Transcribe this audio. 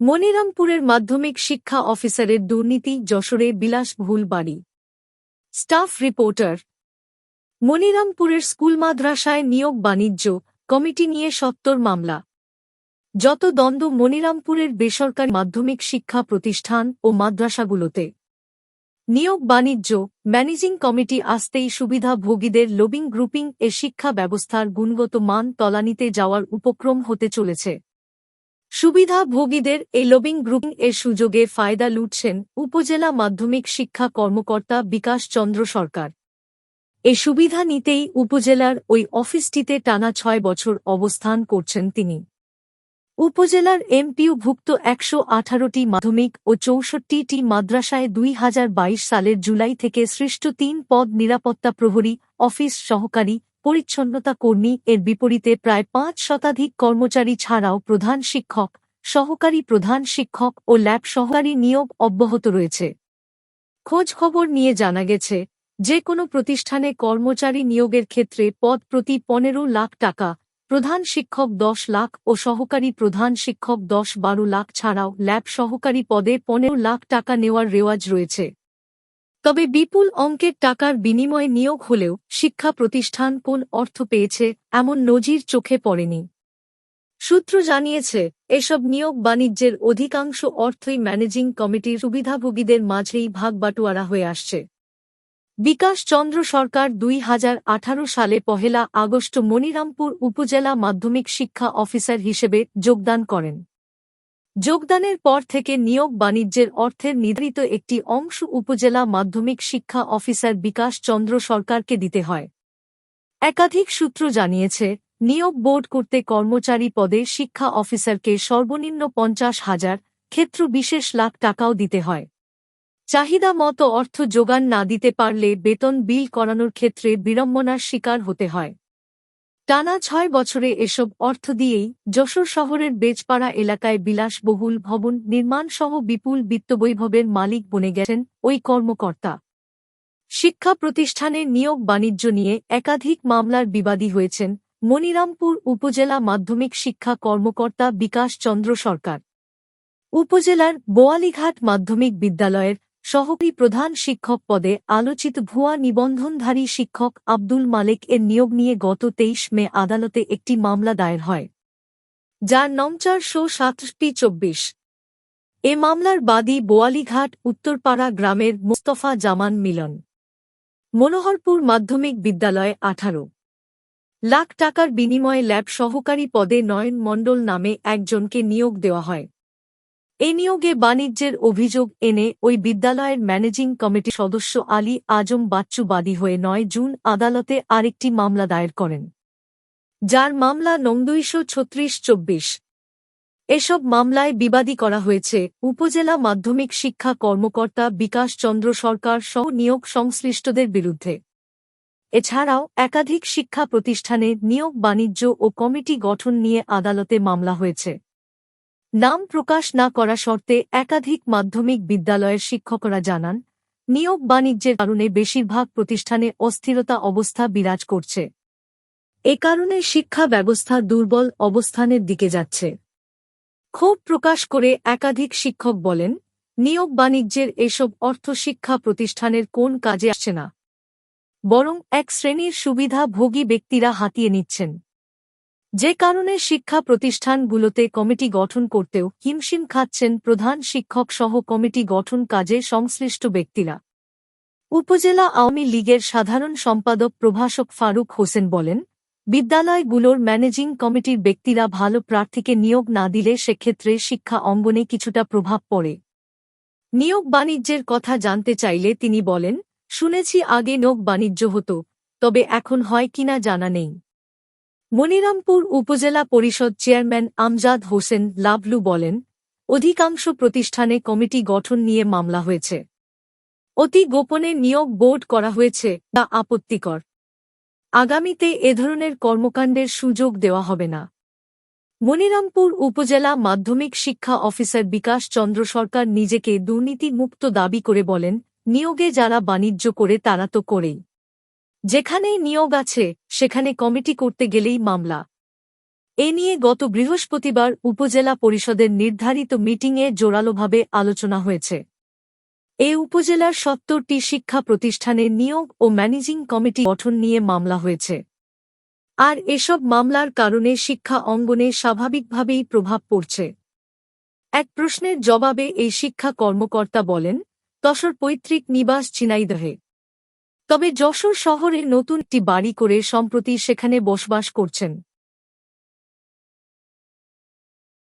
মনিরামপুরের মাধ্যমিক শিক্ষা অফিসারের দুর্নীতি, যশোরে বিলাসবহুল বাড়ি। স্টাফ রিপোর্টার, মনিরামপুরের স্কুল মাদ্রাসায় নিয়োগ বাণিজ্য, কমিটি নিয়ে সত্তর মামলা। যত দ্বন্দ্ব মনিরামপুরের বেসরকারি মাধ্যমিক শিক্ষা প্রতিষ্ঠান ও মাদ্রাসাগুলোতে। নিয়োগ বাণিজ্য, ম্যানেজিং কমিটি আসতেই সুবিধাভোগীদের লবিং গ্রুপিং এ শিক্ষা ব্যবস্থার গুণগত মান তলানিতে যাওয়ার উপক্রম হতে চলেছে। সুবিধাভোগীদের এই লবিং গ্রুপিং এর সুযোগে ফায়দা লুটছেন উপজেলা মাধ্যমিক শিক্ষা কর্মকর্তা বিকাশ চন্দ্র সরকার। এ সুবিধা নিতেই উপজেলার ওই অফিসটিতে টানা ছয় বছর অবস্থান করছেন তিনি। উপজেলার এমপিউভুক্ত একশো আঠারোটি মাধ্যমিক ও চৌষট্টিটি মাদ্রাসায় দুই হাজার বাইশ সালের জুলাই থেকে সৃষ্ট তিন পদ নিরাপত্তা প্রহরী, অফিস সহকারী পরিচ্ছন্নতা কর্মী এর বিপরীতে প্রায় পাঁচ শতাধিক কর্মচারী ছাড়াও প্রধান শিক্ষক, সহকারী প্রধান শিক্ষক ও ল্যাব সহকারী নিয়োগ অব্যাহত রয়েছে। খোঁজ খবর নিয়ে জানা গেছে, যে কোনো প্রতিষ্ঠানে কর্মচারী নিয়োগের ক্ষেত্রে পদ প্রতি পনেরো লাখ টাকা, প্রধান শিক্ষক দশ লাখ ও সহকারী প্রধান শিক্ষক দশ বারো লাখ ছাড়াও ল্যাব সহকারী পদে পনেরো লাখ টাকা নেওয়ার রেওয়াজ রয়েছে। তবে বিপুল অঙ্কের টাকার বিনিময়ে নিয়োগ হলেও শিক্ষা প্রতিষ্ঠান কোন অর্থ পেয়েছে এমন নজির চোখে পড়েনি। সূত্র জানিয়েছে, এসব নিয়োগ বাণিজ্যের অধিকাংশ অর্থই ম্যানেজিং কমিটির সুবিধাভোগীদের মাঝেই ভাগবাটোয়ারা হয়ে আসছে। বিকাশ চন্দ্র সরকার দুই হাজার আঠারো সালে পহেলা আগস্ট মনিরামপুর উপজেলা মাধ্যমিক শিক্ষা অফিসার হিসেবে যোগদান করেন। যোগদানের পর থেকে নিয়োগ বাণিজ্যের অর্থের নির্ধারিত একটি অংশ উপজেলা মাধ্যমিক শিক্ষা অফিসার বিকাশ চন্দ্র সরকারকে দিতে হয়। একাধিক সূত্র জানিয়েছে, নিয়োগ বোর্ড করতে কর্মচারী পদে শিক্ষা অফিসারকে সর্বনিম্ন পঞ্চাশ হাজার, ক্ষেত্র বিশেষ লাখ টাকাও দিতে হয়। চাহিদা মতো অর্থ যোগান না দিতে পারলে বেতন বিল করানোর ক্ষেত্রে বিড়ম্বনার শিকার হতে হয়। টানা ছয় বছরে এসব অর্থ দিয়েই যশোর শহরের বেজপাড়া এলাকায় বিলাসবহুল ভবন নির্মাণসহ বিপুল বিত্তবৈভবের মালিক বনে গেছেন ওই কর্মকর্তা। শিক্ষা প্রতিষ্ঠানে নিয়োগ বাণিজ্য নিয়ে একাধিক মামলার বিবাদী হয়েছেন মনিরামপুর উপজেলা মাধ্যমিক শিক্ষা কর্মকর্তা বিকাশ চন্দ্র সরকার। উপজেলার বোয়ালিঘাট মাধ্যমিক বিদ্যালয়ের সহকারী প্রধান শিক্ষক পদে আলোচিত ভুয়া নিবন্ধনধারী শিক্ষক আব্দুল মালেক এর নিয়োগ নিয়ে গত তেইশ মে আদালতে একটি মামলা দায়ের হয়, যার নম্বর শো সাতটি চব্বিশ। এ মামলার বাদী বোয়ালিঘাট, উত্তরপাড়া গ্রামের মোস্তফা জামান মিলন। মনোহরপুর মাধ্যমিক বিদ্যালয়ে, আঠারো। লাখ টাকার বিনিময়ে ল্যাব সহকারী পদে নয়ন মণ্ডল নামে একজনকে নিয়োগ দেওয়া হয়। এ নিয়োগে বাণিজ্যের অভিযোগ এনে ওই বিদ্যালয়ের ম্যানেজিং কমিটি সদস্য আলী আজম বাচ্চু বাদী হয়ে নয় জুন আদালতে আরেকটি মামলা দায়ের করেন। যার মামলা নং ছত্রিশ চব্বিশ। এসব মামলায় বিবাদী করা হয়েছে উপজেলা মাধ্যমিক শিক্ষা কর্মকর্তা বিকাশ চন্দ্র সরকার সহ নিয়োগ সংশ্লিষ্টদের বিরুদ্ধে। এছাড়াও একাধিক শিক্ষা প্রতিষ্ঠানে নিয়োগ বাণিজ্য ও কমিটি গঠন নিয়ে আদালতে মামলা হয়েছে। নাম প্রকাশ না করা শর্তে একাধিক মাধ্যমিক বিদ্যালয়ের শিক্ষকরা জানান, নিয়োগ বাণিজ্যের কারণে বেশিরভাগ প্রতিষ্ঠানে অস্থিরতা অবস্থা বিরাজ করছে। এ কারণে শিক্ষা ব্যবস্থা দুর্বল অবস্থানের দিকে যাচ্ছে। ক্ষোভ প্রকাশ করে একাধিক শিক্ষক বলেন, নিয়োগ বাণিজ্যের এসব অর্থ শিক্ষা প্রতিষ্ঠানের কোন কাজে আসছে না। বরং এক শ্রেণির সুবিধা ভোগী ব্যক্তিরা হাতিয়ে নিচ্ছেন। যে কারণে শিক্ষা প্রতিষ্ঠানগুলোতে কমিটি গঠন করতেও হিমশিম খাচ্ছেন প্রধান শিক্ষক সহ কমিটি গঠন কাজে সংশ্লিষ্ট ব্যক্তিরা। উপজেলা আওয়ামী লীগের সাধারণ সম্পাদক প্রভাষক ফারুক হোসেন বলেন, বিদ্যালয়গুলোর ম্যানেজিং কমিটির ব্যক্তিরা ভালো প্রার্থীকে নিয়োগ না দিলে সেক্ষেত্রে শিক্ষা অঙ্গনে কিছুটা প্রভাব পড়ে। নিয়োগ বাণিজ্যের কথা জানতে চাইলে তিনি বলেন, শুনেছি আগে নিয়োগ বাণিজ্য হতো, তবে এখন হয় কিনা জানা নেই। মনিরামপুর উপজেলা পরিষদ চেয়ারম্যান আমজাদ হোসেন লাভলু বলেন, অধিকাংশ প্রতিষ্ঠানে কমিটি গঠন নিয়ে মামলা হয়েছে। অতি গোপনে নিয়োগ বোর্ড করা হয়েছে তা আপত্তিকর। আগামীতে এ ধরনের কর্মকাণ্ডের সুযোগ দেওয়া হবে না। মনিরামপুর উপজেলা মাধ্যমিক শিক্ষা অফিসার বিকাশ চন্দ্র সরকার নিজেকে দুর্নীতিমুক্ত দাবি করে বলেন, নিয়োগে যারা বাণিজ্য করে তারা তো করেই। যেখানেই নিয়োগ আছে, সেখানে কমিটি করতে গেলেই মামলা। এ নিয়ে গত বৃহস্পতিবার উপজেলা পরিষদের নির্ধারিত মিটিংয়ে জোরালোভাবে আলোচনা হয়েছে। এ উপজেলার সত্তরটি শিক্ষা প্রতিষ্ঠানে নিয়োগ ও ম্যানেজিং কমিটি গঠন নিয়ে মামলা হয়েছে। আর এসব মামলার কারণে শিক্ষা অঙ্গনে স্বাভাবিকভাবেই প্রভাব পড়ছে। এক প্রশ্নের জবাবে এই শিক্ষা কর্মকর্তা বলেন, তসর পৈতৃক নিবাস ঝিনাইদহে। তবে যশোর শহরে নতুন একটি বাড়ি করে সম্প্রতি সেখানে বসবাস করছেন।